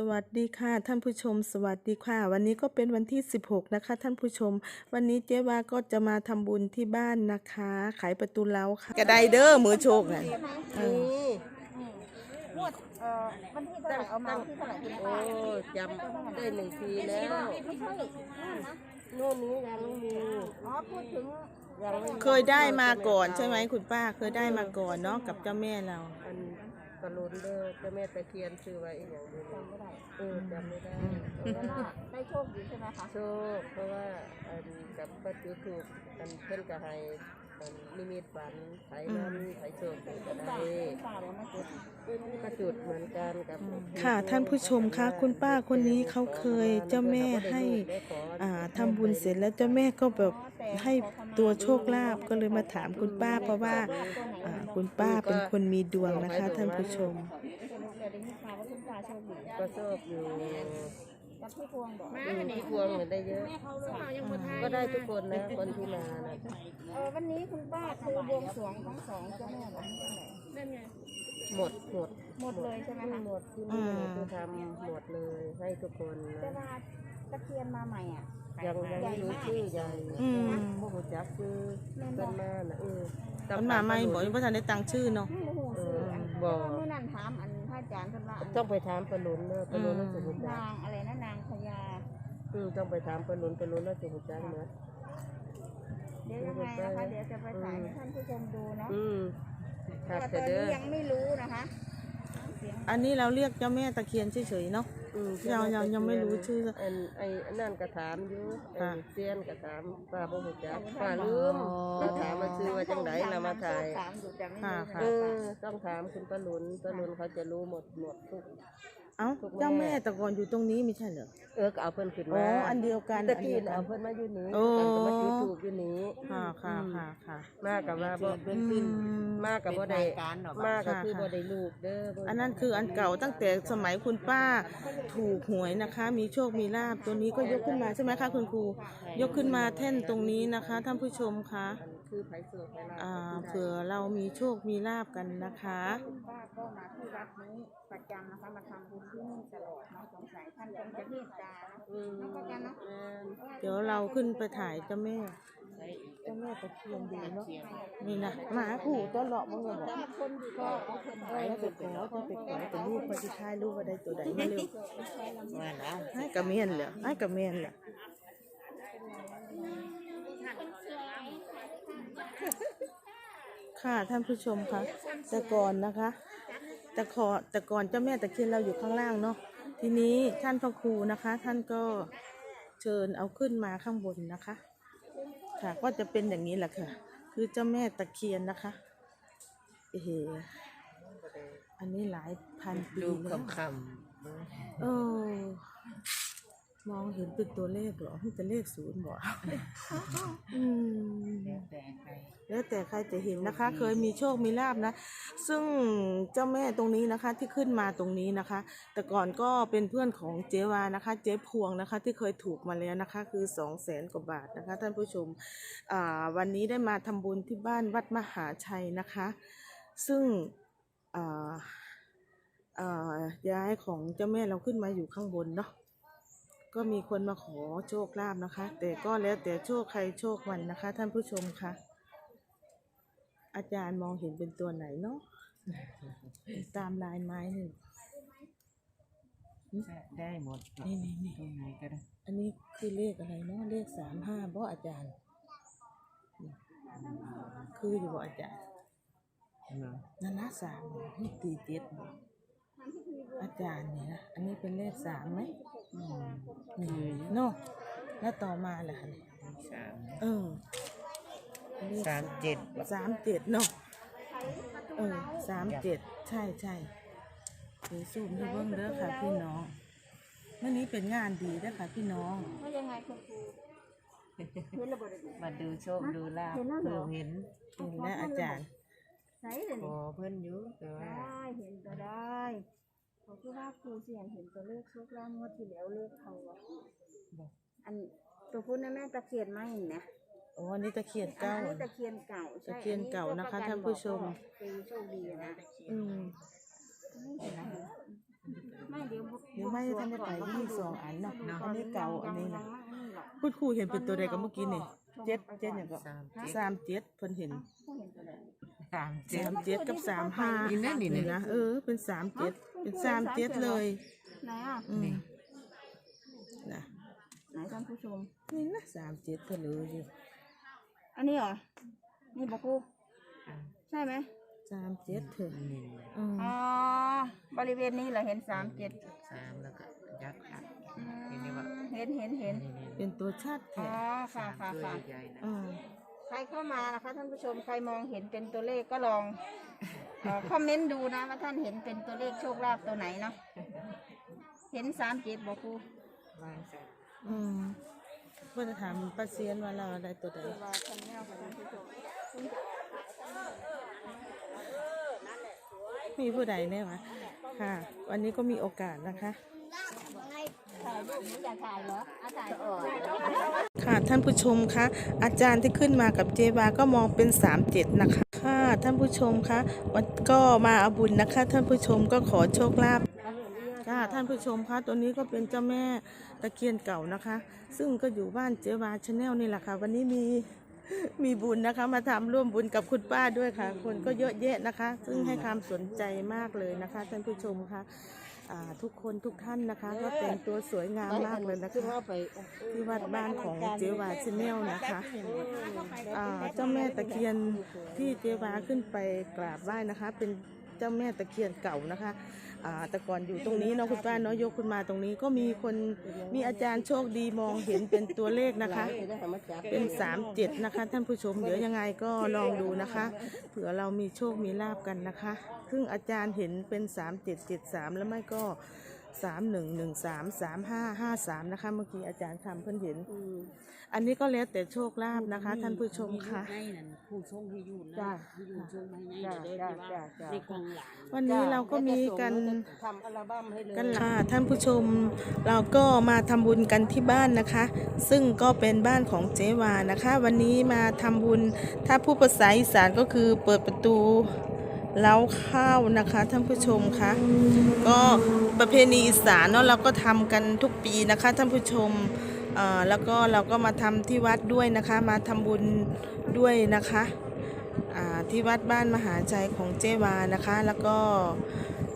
สวัสดีค่ะท่านผู้ชม สวัสดีค่ะ วันนี้ก็เป็นวันที่ 16 นะคะ ท่านผู้ชม วันนี้เจ๊วาก็จะมาทำบุญที่บ้านนะคะ ขายประตูเล้าค่ะกระไดเด้อมือโชคน่ะเออนี่งวดเอ่อวันที่เท่าไหร่เอามาวันที่เท่าไหร่คุณโอ้ป้าจำได้หนึ่งทีแล้วไม่ใช่นั่นนะโน่นนี้ยังไม่มีอ๋อพูดถึงยังไม่มีเคยได้มาก่อนใช่ไหมคุณป้าเคยได้มาก่อนเนาะกับเจ้าแม่เรา อัน กระลุนเด้อเจ้าแม่ตะเคียนชื่อไว้อีกอย่างหนึงจำไม่ได้เออจำไม่ได้เพราะว่าได้โชคดีใช่ไหมคะ โชคเพราะว่าอันกับป้าจุดถูกอันเพิ่นก็ให้ อันนิมิตฝันไถนั้นไถโชคก็คุณได้ป้าคุณป้าเลยมาจุดก็จุดเหมือนกันกับค่ะท่านผู้ชมคะคุณป้าคนนี้เขาเคยเจ้าแม่ให้อ่าทำบุญเสร็จแล้วเจ้าแม่ก็แบบให้ตัวโชคลาภก็เลยมาถามคุณป้า เพราะว่าอ่าคุณป้าเป็นคนมีดวงนะคะ ท่านผู้ชมสรุปเลยได้ยินข่าวว่าคุณป้าโชคดีก็โชคอยู่ กับพี่พวงบอกอืมที่พวงเหมือนได้เยอะ ก็ได้ทุกคนนะคนที่มานะเออวันนี้คุณป้าคือบวงสรวงทั้งสองเจ้าแม่เหรอเท่าไหร่หมดหมดหมดเลยใช่ไหมคะหมดที่นี่คือทำหมดเลยให้ทุกคนแต่นะว่าตะเคียนมาใหม่อะ ยังยังไม่รู้ชื่อใหญ่อืม พวกจักคือเป็นมาน่ะเออมันมาไม่บอกยังไม่ทันได้ตังค์ชื่อเนาะ ไม่รู้เอชื่อออันบอกเมื่อนั้นถามอันพระอาจารย์เพิ่นว่าอันต้องไปถามปลุนเนอะปลุนน่าจะรู้จักนางอะไรนะนางพญา อืมต้องไปถามปลุนปลุนน่าจะรู้จักเนอะเดี๋ยวยังไงนะคะ เดี๋ยวจะไปถ่ายให้ท่านผู้ชมดูเนาะอืมคแต่รับตแต่อนเด้นี้อยังไม่รู้นะคะเสียงอันนี้เราเรียกเจ้าแม่ตะเคียนเฉยๆเนาะ อืมยังยังยังไม่รู้ชื่ออันไอ้อันนั่นก็ถามอยู่ไอ้ค่ะ เซียนก็ถามป้าบ่รู้จักป้าลืมอ๋อเราถามมาซื้อว่าจังไดเรามาถ่าย ถามอยู่แต่ไม่ค่ะรู้ค่ะเออต้องถามคุณปลุนปลุนเขาจะรู้หมดหมดทุก เอ้าเจ้าแม่แต่ก่อนอยู่ตรงนี้ไม่ใช่เหรอ เออก็เอาเพิ่นขึ้นอ๋อมาอันเดียวกันตะอันกี้เดียวกัเอานเพิ่นมาอยู่นี้โอ้กันก็มาจุดถูกอยู่นี้ค่ะค่ะค่ะค่ะ มากับว่าบ่อืมมากับบ่ได้มาก็คือบ่ได้ลูกเด้อบ่อันนั้นคืออันเก่าตั้งแต่สมัยคุณป้าถูกหวยนะคะ มีโชคมีลาบตัวนี้ก็ยกขึ้นมาใช่ไหมคะคุณครูยกขึ้นมาแท่นตรงนี้นะคะ ท่านผู้ชมคะอันคือไผโซไผลาอ่าเผื่อเรามีโชคมีลาบกันนะคะ คุณป้าก็มาที่วัดนี้ประจำนะคะมาทำบุญที่นี่ตลอดเนาะสงสัยท่านคงจะเมตตานะอืมเนาะประจำเนาะแม่นเดี๋ยวเราขึ้นไปถ่ายเจ้าแม่เจ้าแม่ตะเคียนดูเนาะนี่นะหมาขู่ต้นหลอกมั้งเลยบอกคนอยู่ก็เอาคนเออแล้วไปขอจะไปขอแต่ลูกไปที่ท้ายลูกว่าได้ตัวใดมาเร็วให้กระเมียนเหรอให้กระเมียนเหรอค่ะท่านผู้ชมคะแต่ก่อนนะคะ แต่ขอแต่ก่อนเจ้าแม่ตะเคียนเราอยู่ข้างล่างเนาะทีนี้ท่านพระครูนะคะ ท่านก็เชิญเอาขึ้นมาข้างบนนะคะ ค่ะก็จะเป็นอย่างนี้แหละค่ะ คือเจ้าแม่ตะเคียนนะคะเอออันนี้หลายพันปีดูแล้วคำเออ มองเห็นเป็นตัวเลขเหรอมันจะเลขศูนย์บ่อืมแล้วแต่ใครจะเห็นนะคะ เคยมีโชคมีลาบนะ ซึ่งเจ้าแม่ตรงนี้นะคะที่ขึ้นมาตรงนี้นะคะ แต่ก่อนก็เป็นเพื่อนของเจวานะคะ เจ๊พวงนะคะ ที่เคยถูกมาแล้วนะคะ คือสองแสนกว่าบาทนะคะ ท่านผู้ชมอ่าวันนี้ได้มาทำบุญที่บ้านวัดมหาชัยนะคะ ซึ่งอ่าอ่าย้ายของเจ้าแม่เราขึ้นมาอยู่ข้างบนเนาะ ก็มีคนมาขอโชคลาภนะคะ แต่ก็แล้วแต่โชคใครโชคมันนะคะ ท่านผู้ชมคะอาจารย์มองเห็นเป็นตัวไหนเนาะตามลายไม้นี่ได้หมดนี่นี่นี่ตรงไหนก็ได้อันนี้คือเลขอะไรเนาะเลขสามห้าบ่อาจารย์นี่คืออยู่บ่อาจารย์เนาะนั่นนะสามนี่ตีเจ็ดบ่อาจารย์นี่นะอันนี้เป็นเลขสามไหม อืมนี่เนาะแล้วต่อมาล่ะคะเนี่ยสามเออเลขสามเจ็ดสามเจ็ดเนาะเออสามเจ็ดใช่ใช่เดี๋ยวซูมให้เบิ่งเด้อค่ะพี่น้องวันนี้เป็นงานดีเด้อค่ะพี่น้อง ว่ายังไงคุณครูเห็นระเบิดมาดูโชคดูลาบเห็นแล้วเหรอเพิ่งเห็นเห็นแล้วอาจารย์ใช่เลยขนี่อเพิ่นอยู่แต่ว่า ได้เห็นก็ได้ เขาคิดว่าครูเสียงเห็นตัวเลขโชคลาภงวดที่แล้วเลขเขาอะอันตัวพูดนะแม่ตะเคียนไหมนะโอ้อันนี้ตะเคียนอัเก้านนี้ตะเคียนเก่าใช่ตะเคียนเก่านะคะท่านผู้ชมเป็นโชคดีนะอืมมาไม่เดี๋ยวเดี๋ยวไม่ทันได้ไปมีสองอันเนาะอันนี้เก่าอันนี้นะอันนี้หรอกคุณครูเห็นเป็นตัวใดกับเมื่อกี้นี่เจ็ดเจ็ดเนี่ยก็สามเจ็ด สามเจ็ดเพิ่นเห็น ผู้เห็นตัวใด สามเจ็ด สามเจ็ดกับสามห้าอีนั่นนี่นี่นะเออ เป็นสามเจ็ดเป็นสามเจ็ดเลยไหนอะ อืมนะไหนท่านผู้ชม นี่นะสามเจ็ดเพิ่นเลยอยู่อันนี้เหรอ นี่บอกกู ใช่ไหมสามเจ็ดเถอะนี่อืมอ๋อ บริเวณนี้เหราเห็นสามเจ็ดสามแล้วก็ยักษ์อะเห็นไหมว่าเห็นเห็นเห็น นี่นี่เป็นตัวชาติอ๋แท้อค่ะค่ะตัวค่ะใหญ่ๆนะอืม ใครเข้ามานะคะท่านผู้ชมใครมองเห็นเป็นตัวเลขก็ลองเอ่อคอมเมนต์ดูนะว่าท่านเห็นเป็นตัวเลขโชคลาภตัวไหนเนาะเห็นสามเจ็ดบอกกูวางใส่อืมเพื่อนถามป้าเซียนว่าเราได้ตัวใดว่าท่านแนวค่ะท่านผู้ชมมีผู้ใดแน่วะค่ะ วันนี้ก็มีโอกาสนะคะ ค่ะท่านผู้ชมคะอาจารย์ที่ขึ้นมากับเจบาก็มองเป็นสามเจ็ดนะคะ ค่ะท่านผู้ชมคะวันก็มาอาบุญนะคะ ท่านผู้ชมก็ขอโชคลาภค่ะท่านผู้ชมคะตัวนี้ก็เป็นเจ้าแม่ตะเคียนเก่านะคะ ซึ่งก็อยู่บ้านเจบาชาแนลนี่แหละค่ะ วันนี้มีมีบุญนะคะมาทำร่วมบุญกับคุณป้าด้วยค่ะ คนก็เยอะแยะนะคะ ซึ่งให้ความสนใจมากเลยนะคะ ท่านผู้ชมคะ อ่าทุกคนทุกท่านนะคะ ก็แต่งตัวสวยงามมากเลยนะคะที่วัดบ้านของเจวาชแนลนะคะอ่าเจ้าแม่ตะเคียนที่เจวาขึ้นไปกราบไหว้นะคะ เป็น เจ้าแม่ตะเคียนเก่านะคะแต่ก่อนอยู่ตรงนี้เนาะคุณป้าเนาะยกขึ้นมาตรงนี้ก็มีคนมีอาจารย์โชคดีมองเห็นเป็นตัวเลขนะคะ เป็นสามเจ็ดนะคะ ท่านผู้ชมเดี๋ยวยังไงก็ลองดูนะคะเผื่อเรามีโชคมีลาบกันนะคะ ซึ่งอาจารย์เห็นเป็นสามเจ็ดเจ็ดสามแล้วไม่ก็สามหนึ่งหนึ่งสามสามห้าห้าสามนะคะ เมื่อกี้อาจารย์คำเพิ่นเห็น อันนี้ก็แล้วแต่โชคลาภนะคะ ท่านผู้ชมค่ะ ผู้ชงให้อยู่นะจ้ะที่อยู่ชงให้ในจ้ะเด้อจ้ะที่ว่าจ้ะจ้ะ ในกองหลานวันนี้เราก็มีกัน ทำอัลบั้มให้เลย กันค่ะท่านผู้ชมเราก็มาทำบุญกันที่บ้านนะคะ ซึ่งก็เป็นบ้านของเจวานะคะ วันนี้มาทำบุญถ้าผู้ภาษาอีสานก็คือเปิดประตูเล้าข้าวนะคะท่านผู้ชมคะก็ประเพณีอีสานเนาะเราก็ทำกันทุกปีนะคะท่านผู้ชมเอ่อ แล้วก็เราก็มาทำที่วัดด้วยนะคะ มาทำบุญด้วยนะคะที่วัดบ้านมหาใจของเจวานะคะ แล้วก็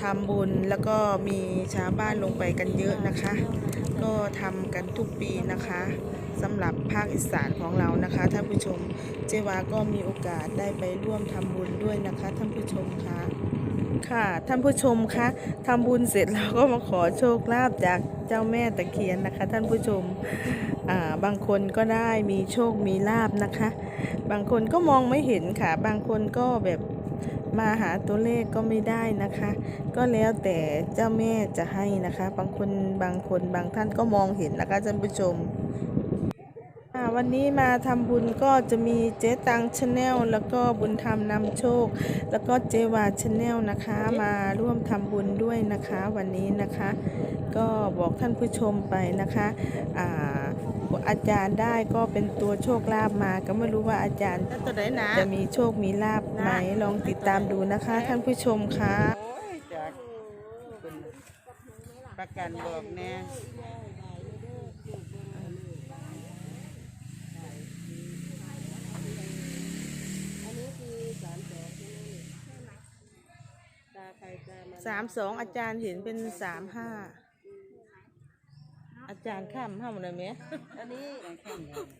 ทำบุญแล้วก็มีชาวบ้านลงไปกันเยอะนะคะ ก็ทำกันทุกปีนะคะสำหรับภาคอีสานของเรานะคะท่านผู้ชม เจวาก็มีโอกาสได้ไปร่วมทำบุญด้วยนะคะท่านผู้ชมคะ ค่ะ ท่านผู้ชมคะทำบุญเสร็จเราก็มาขอโชคลาภจากเจ้าแม่ตะเคียนนะคะ ท่านผู้ชมาบางคนก็ได้มีโชคมีลาบนะคะ บางคนก็มองไม่เห็นค่ะ บางคนก็แบบมาหาตัวเลขก็ไม่ได้นะคะ ก็แล้วแต่เจ้าแม่จะให้นะคะ บางคนบางคนบางท่านก็มองเห็นนะคะท่านผู้ชม วันนี้มาทำบุญก็จะมีเจ๊ตังชาแนลแล้วก็บุญธรรมนำโชค แล้วก็เจวาชาแนลนะคะ มาร่วมทำบุญด้วยนะคะ วันนี้นะคะ ก็บอกท่านผู้ชมไปนะคะอ่าอาจารย์ได้ก็เป็นตัวโชคลาภมา ก็ไม่รู้ว่าอาจารย์จะมีโชคมีลาภไหมลองติดตามดูนะคะ ท่านผู้ชมคะโอ้ยจากเป็นประกันบอกแน่ อันนี้คือสามสองใช่ไหมตาใครตามัน สามสองอาจารย์เห็นเป็นสามห้าอาจารย์ข้ามเห่าหน่อยไหมอันนี้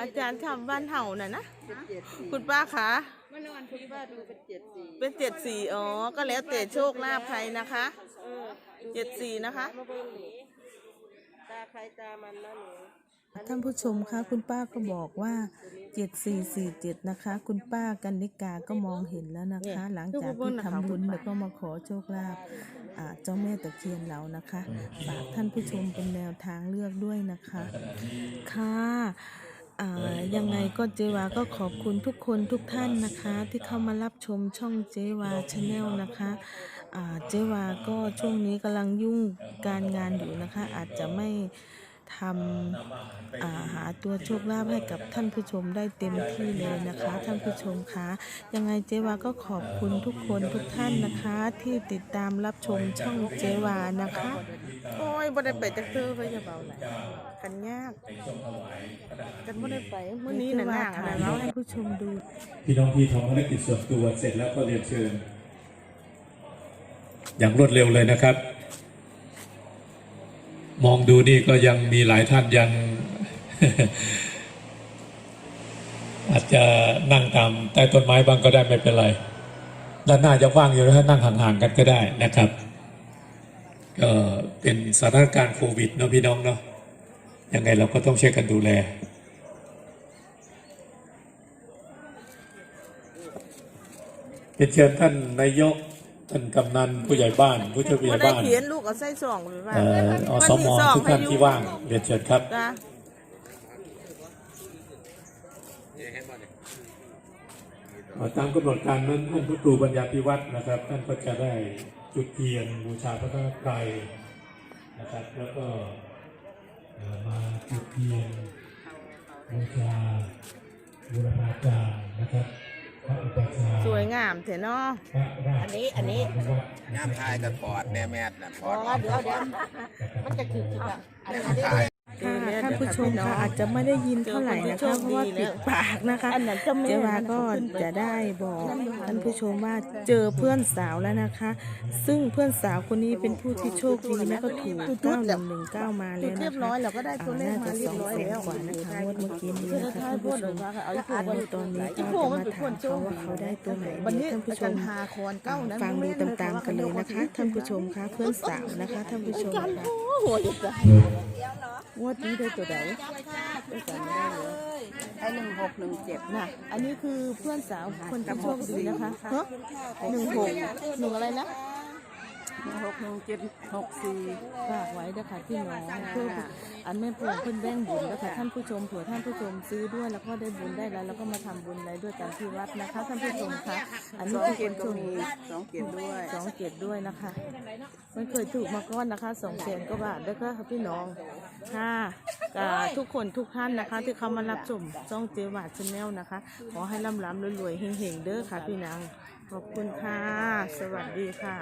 อาจารย์ข้ามบ้านเห่าน่ะนะเป็นเจ็ดสี่คุณป้าคะคุณป้าดูเป็นเจ็ดสี่เป็นเจ็ดสี่อ๋อก็แล้วแต่โชคลาภใครนะคะเออเจ็ดสี่นะคะมาเบิ่งนี่ตาใครตามันนะหนู ท่านผู้ชมคะคุณป้าก็บอกว่า 7447 นะคะ คุณป้ากันนิกาก็มองเห็นแล้วนะคะ หลังจากที่ทำบุญแล้วก็มาขอโชคลาภอ่าเจ้าแม่ตะเคียนเรานะคะฝากท่านผู้ชมเป็นแนวทางเลือกด้วยนะคะ ค่ะอ่ายังไงก็เจวาก็ขอบคุณทุกคนทุกท่านนะคะ ที่เข้ามารับชมช่องเจวาชาแนลนะคะอ่าเจวาก็ช่วงนี้กำลังยุ่งการงานอยู่นะคะ อาจจะไม่ ทำอ่าหาตัวโชคลาภให้กับท่านผู้ชมได้เต็มที่เลยนะคะ ท่านผู้ชมคะยังไงเจวาก็ขอบคุณทุกคนทุกท่านนะคะ ที่ติดตามรับชมช่องเจวานะคะ โอ้ยบ่ได้ไปจักเธอไปจะเบาไหนกันยากกันบ่ได้ไปเมื่อนี้น่ะนางอะไรเนาให้ผู้ชมดู พี่น้องที่ทำภารกิจส่วนตัวเสร็จแล้วก็เรียนเชิญ อย่างรวดเร็วเลยนะครับ มองดูนี่ก็ยังมีหลายท่านยังอาจจะนั่งตามใต้ต้นไม้บ้างก็ได้ไม่เป็นไร ด้านหน้าจะว่างอยู่แล้วนั่งห่างๆกันก็ได้นะครับก็เป็นสถานการณ์โควิดเนาะพี่น้องเนาะยังไงเราก็ต้องช่วยกันดูแลเรียนเชิญท่านนายก ท่านกำนันผู้ใหญ่บ้าน ผู้ช่วยผู้ใหบ่ญ่ได้บ้าน เขียนลูกเอาใส่ซองหรือว่าเอ่ออสมทุกท่านที่ว่างเรียนเชิญครับ จ้ะตามกำหนดการนั้นท่านพระครูปัญญาพิวัตรนะครับ ท่านก็จะได้จุดเทียนบูชาพระไตรนะครับ แล้วก็เอ่อมาจุดเทียนบูชาบูรพาจารย์นะครับ พระอุปชฌาย์สวยงามแท้เนาะพระราชอันนี้อันนี้วัดนะย่ามครับทายกับถอดแน่แม่นะถอดอ๋อเดี๋ยวเดี๋ยวมันจะคือคือแบบอันนี้ทาย ค่ะท่านผู้ชมค่ะอาจจะไม่ได้ยินเท่าไหร่นะคะเพราะว่าปิดปากนะคะเจวาก็จะได้บอกท่านผู้ชมว่าเจอเพื่อนสาวแล้วนะคะ ซึ่งเพื่อนสาวคนนี้เป็นผู้ที่โชคดีและก็ถูก9119มาแล้วนะคะเรียบร้อยเราก็ได้ตัวเลขน่ามาจะเรีสยอบงร้อยแสนแล้วกว่านะคะงวดเมื่อกี้นี้นะคะท่านผู้ชมอ่าในตอนนี้ก็จะมาถามเขาว่าเขาได้ตัวไหนวันเดี๋นี้ยวท่านผู้ชกันมหาคอนเก้านะฟังดูตามๆกันเลยนะคะท่านผู้ชมคะเพื่อนสาวนะคะท่านผู้ชมค่ะ หัวจะตายงวดนี้ได้ตัวใดไอ้หนึ่งหกหนึ่งเจ็ดน่ะอันนี้คือเพื่อนสาวคนที่โชคดีนะคะเฮ้หนึ่งหกหนึ่งอะไรนะหนึ่งหกหนึ่งเจ็ดหกสี่ฝากไว้นะคะพี่น้องเพื่ออันแม่พวงเพิ่นแบ่งบุญนะคะท่านผู้ชมเผื่อท่านผู้ชมซื้อด้วยแล้วก็ได้บุญได้แล้วแล้วก็มาทำบุญอะไรด้วยกันที่วัดนะคะท่านผู้ชมคะอันสนี้องคือเจ็คดนก็โชคมีดีสองเจ็ดด้วยสองเจ็ดด้วยนะคะ มันเคยถูกมาก้อนนะคะสองแสนกว่าบาทด้วยก็พี่น้อง ค่ะกับทุกคนทุกท่านนะคะ ที่เขามารับชมจ้องเจวาชแนลนะคะ ขอให้ร่ำรำรวยๆเฮงๆเด้อค่ะพี่นางขอบคุณค่ะ สวัสดีค่ะ